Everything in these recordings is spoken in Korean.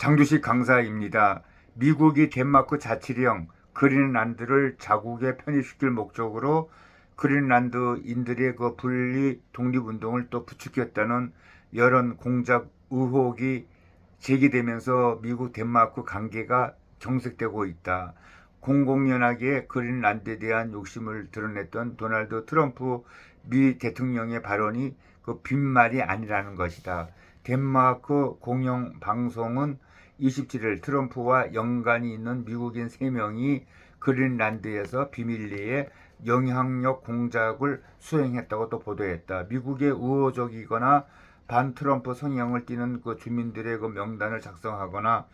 장주식 강사입니다. 미국이 덴마크 자치령 그린란드를 자국에 편입시킬 목적으로 그린란드인들의 그 분리 독립운동을 또 부추겼다는 여론 공작 의혹이 제기되면서 미국 덴마크 관계가 경색되고 있다. 공공연하게 그린란드에 대한 욕심을 드러냈던 도널드 트럼프 미 대통령의 발언이 그 빈말이 아니라는 것이다. 덴마크 공영 방송은 27일 트럼프와 연관이 있는 미국인 3명이 그린란드에서 비밀리에 영향력 공작을 수행했다고 또 보도했다. 미국의 우호적이거나 반 트럼프 성향을 띠는 그 주민들의 그 명단을 작성하거나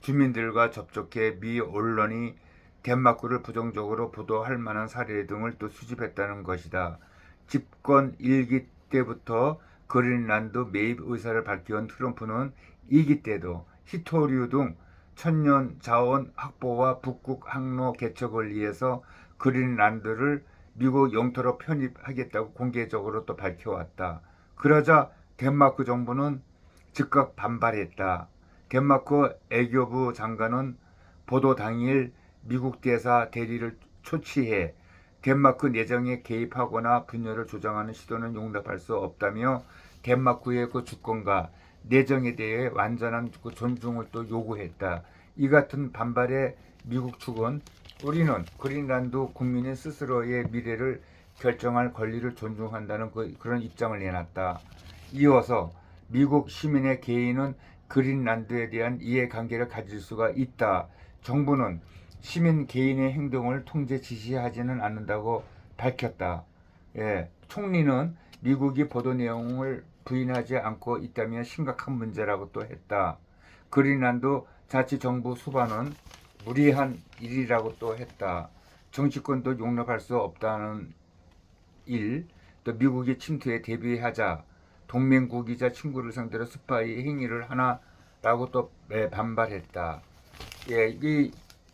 주민들과 접촉해 미 언론이 덴마크를 부정적으로 보도할 만한 사례 등을 또 수집했다는 것이다. 집권 일기 때부터 그린란드 매입 의사를 밝혀온 트럼프는 이기 때도 히토류 등 천년 자원 확보와 북극 항로 개척을 위해서 그린란드를 미국 영토로 편입하겠다고 공개적으로 또 밝혀왔다. 그러자 덴마크 정부는 즉각 반발했다. 덴마크 애교부 장관은 보도 당일 미국 대사 대리를 초치해 덴마크 내정에 개입하거나 분열을 조장하는 시도는 용납할 수 없다며 덴마크의 그 주권과 내정에 대해 완전한 그 존중을 또 요구했다. 이 같은 반발에 미국 측은 우리는 그린란드 국민의 스스로의 미래를 결정할 권리를 존중한다는 그, 그런 입장을 내놨다. 이어서 미국 시민의 개인은 그린란드에 대한 이해관계를 가질 수가 있다. 정부는 시민 개인의 행동을 통제 지시하지는 않는다고 밝혔다. 예, 총리는 미국이 보도 내용을 부인하지 않고 있다면 심각한 문제라고 또 했다. 그린란드 자치정부 수반은 무리한 일이라고 또 했다. 정치권도 용납할 수 없다는 일, 또 미국의 침투에 대비하자 동맹국이자 친구를 상대로 스파이 행위를 하나라고 또 예, 반발했다. 예, 이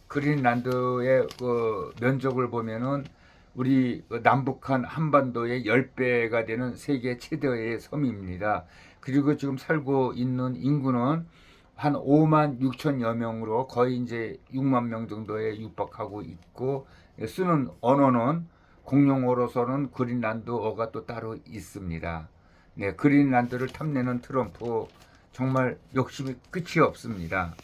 그린란드의 그 면적을 보면은 우리 그 남북한 한반도의 10배가 되는 세계 최대의 섬입니다. 그리고 지금 살고 있는 인구는 한 5만 6천여 명으로 거의 이제 6만 명 정도에 육박하고 있고 쓰는 언어는 공용어로서는 그린란드어가 또 따로 있습니다. 네, 그린란드를 탐내는 트럼프 정말 욕심이 끝이 없습니다.